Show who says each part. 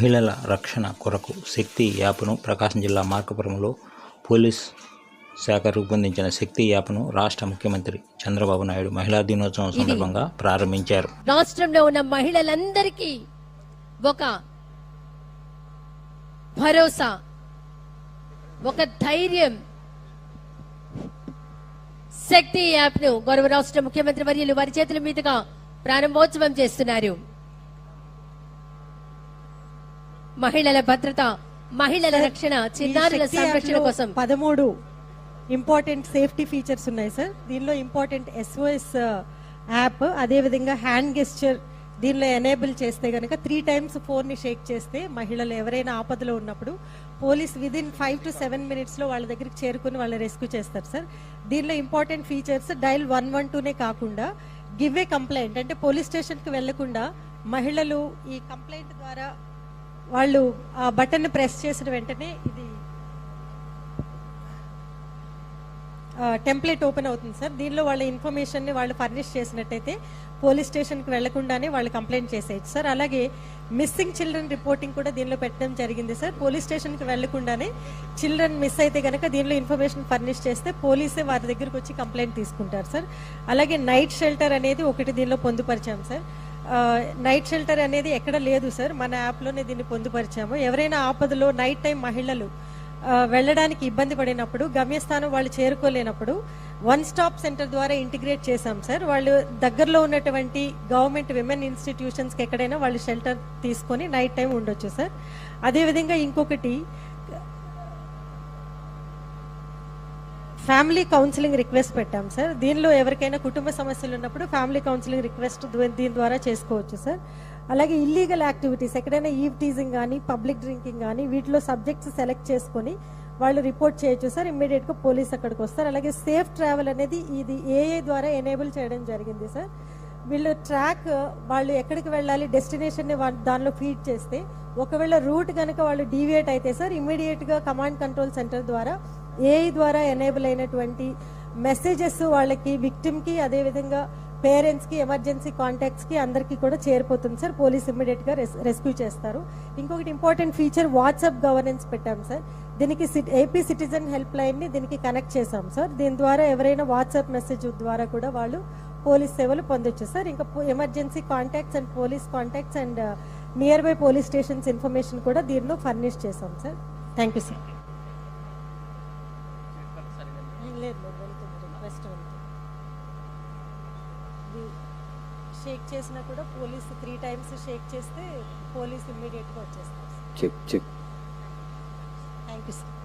Speaker 1: మహిళల రక్షణ కొరకు శక్తి యాప్ను ప్రకాశం జిల్లా మార్కపురంలో పోలీస్ శాఖ రూపొందించిన శక్తి యాప్ను రాష్ట్ర ముఖ్యమంత్రి చంద్రబాబు నాయుడు మహిళా దినోత్సవం సందర్భంగా ప్రారంభించారు.
Speaker 2: రాష్ట్రంలో ఉన్న మహిళలందరికీ ఒక భరోసా ఒక ధైర్యం. శక్తి యాప్ను గౌరవ రాష్ట్ర ముఖ్యమంత్రి వర్యులు వారి చేతుల మీదుగా ప్రారంభోత్సవం చేస్తున్నారు. మహిళల భద్రత మహిళల రక్షణ చిన్నారుల సంరక్షణ కోసం.
Speaker 3: పదమూడు ఇంపార్టెంట్ సేఫ్టీ ఫీచర్స్ ఉన్నాయి సార్. దీనిలో ఇంపార్టెంట్ ఎస్ఓఎస్ యాప్ అదేవిధంగా హ్యాండ్ గెస్చర్ దీనిలో ఎనేబుల్ చేస్తే గనక త్రీ టైమ్స్ ఫోన్ని షేక్ చేస్తే మహిళలు ఎవరైనా ఆపదలో ఉన్నప్పుడు police within five to seven మినిట్స్లో వాళ్ళ దగ్గరికి చేరుకుని వాళ్ళ రెస్క్యూ చేస్తారు సార్. దీనిలో important features dial one one టూనే కాకుండా గివ్ ఏ కంప్లైంట్ అంటే పోలీస్ స్టేషన్కి వెళ్ళకుండా మహిళలు ఈ కంప్లైంట్ ద్వారా వాళ్ళు ఆ బటన్ ప్రెస్ చేసిన వెంటనే ఇది టెంప్లెట్ ఓపెన్ అవుతుంది సార్. దీనిలో వాళ్ళ ఇన్ఫర్మేషన్ని వాళ్ళు ఫర్నిష్ చేసినట్టయితే పోలీస్ స్టేషన్కి వెళ్ళకుండానే వాళ్ళు కంప్లైంట్ చేసేయచ్చు సార్. అలాగే మిస్సింగ్ చిల్డ్రన్ రిపోర్టింగ్ కూడా దీనిలో పెట్టడం జరిగింది సార్. పోలీస్ స్టేషన్కి వెళ్ళకుండానే చిల్డ్రన్ మిస్ అయితే కనుక దీనిలో ఇన్ఫర్మేషన్ ఫర్నిష్ చేస్తే పోలీసే వారి దగ్గరికి వచ్చి కంప్లైంట్ తీసుకుంటారు సార్. అలాగే నైట్ షెల్టర్ అనేది ఒకటి దీనిలో పొందుపరిచాం సార్. నైట్ షెల్టర్ అనేది ఎక్కడ లేదు సార్ మన యాప్లోనే దీన్ని పొందుపరిచాము. ఎవరైనా ఆపదలో నైట్ టైం మహిళలు వెళ్ళడానికి ఇబ్బంది పడినప్పుడు గమ్యస్థానం వాళ్ళు చేరుకోలేనప్పుడు వన్ స్టాప్ సెంటర్ ద్వారా ఇంటిగ్రేట్ చేశాం సార్ వాళ్ళు దగ్గరలో ఉన్నటువంటి గవర్నమెంట్ విమెన్ ఇన్స్టిట్యూషన్స్కి ఎక్కడైనా వాళ్ళు షెల్టర్ తీసుకొని నైట్ టైం ఉండొచ్చు సార్ అదేవిధంగా ఇంకొకటి ఫ్యామిలీ కౌన్సిలింగ్ రిక్వెస్ట్ పెట్టాం సార్ దీనిలో ఎవరికైనా కుటుంబ సమస్యలు ఉన్నప్పుడు ఫ్యామిలీ కౌన్సిలింగ్ రిక్వెస్ట్ దీని ద్వారా చేసుకోవచ్చు సార్ అలాగే ఇల్లీగల్ యాక్టివిటీస్ ఎక్కడైనా ఈవ్ టీజింగ్ కానీ పబ్లిక్ డ్రింకింగ్ కానీ వీటిలో సబ్జెక్ట్స్ సెలెక్ట్ చేసుకొని వాళ్ళు రిపోర్ట్ చేయొచ్చు సార్ ఇమ్మీడియట్గా పోలీస్ అక్కడికి వస్తారు. అలాగే సేఫ్ ట్రావెల్ అనేది ఇది ఏఏ ద్వారా ఎనేబుల్ చేయడం జరిగింది సార్ వీళ్ళు ట్రాక్ వాళ్ళు ఎక్కడికి వెళ్ళాలి డెస్టినేషన్ని దానిలో ఫీడ్ చేస్తే ఒకవేళ రూట్ కనుక వాళ్ళు డీవియేట్ అయితే సార్ ఇమ్మీడియట్గా కమాండ్ కంట్రోల్ సెంటర్ ద్వారా ఏఐ ద్వారా ఎనేబుల్ అయినటువంటి మెసేజెస్ వాళ్ళకి విక్టిమ్కి అదేవిధంగా పేరెంట్స్కి ఎమర్జెన్సీ కాంటాక్ట్స్కి అందరికీ కూడా చేరిపోతుంది సార్. పోలీస్ ఇమ్మీడియట్గా రెస్ రెస్క్యూ చేస్తారు. ఇంకొకటి ఇంపార్టెంట్ ఫీచర్ వాట్సాప్ గవర్నెన్స్ పెట్టాం సార్. దీనికి ఏపీ సిటిజన్ హెల్ప్ లైన్ని దీనికి కనెక్ట్ చేశాం సార్. దీని ద్వారా ఎవరైనా వాట్సాప్ మెసేజ్ ద్వారా కూడా వాళ్ళు పోలీస్ సేవలు పొందొచ్చు సార్. ఇంకా emergency contacts and police contacts and nearby police stations information కూడా దీనిలో ఫర్నిష్ చేశాం సార్. థ్యాంక్ యూ సార్ లేదు లేదు వెళ్తుంది ఇది షేక్ చేసినా కూడా పోలీస్ త్రీ టైమ్స్ షేక్ చేస్తే పోలీస్ ఇమ్మీడియట్గా వచ్చేస్తారు.
Speaker 4: Check check
Speaker 3: thank you sir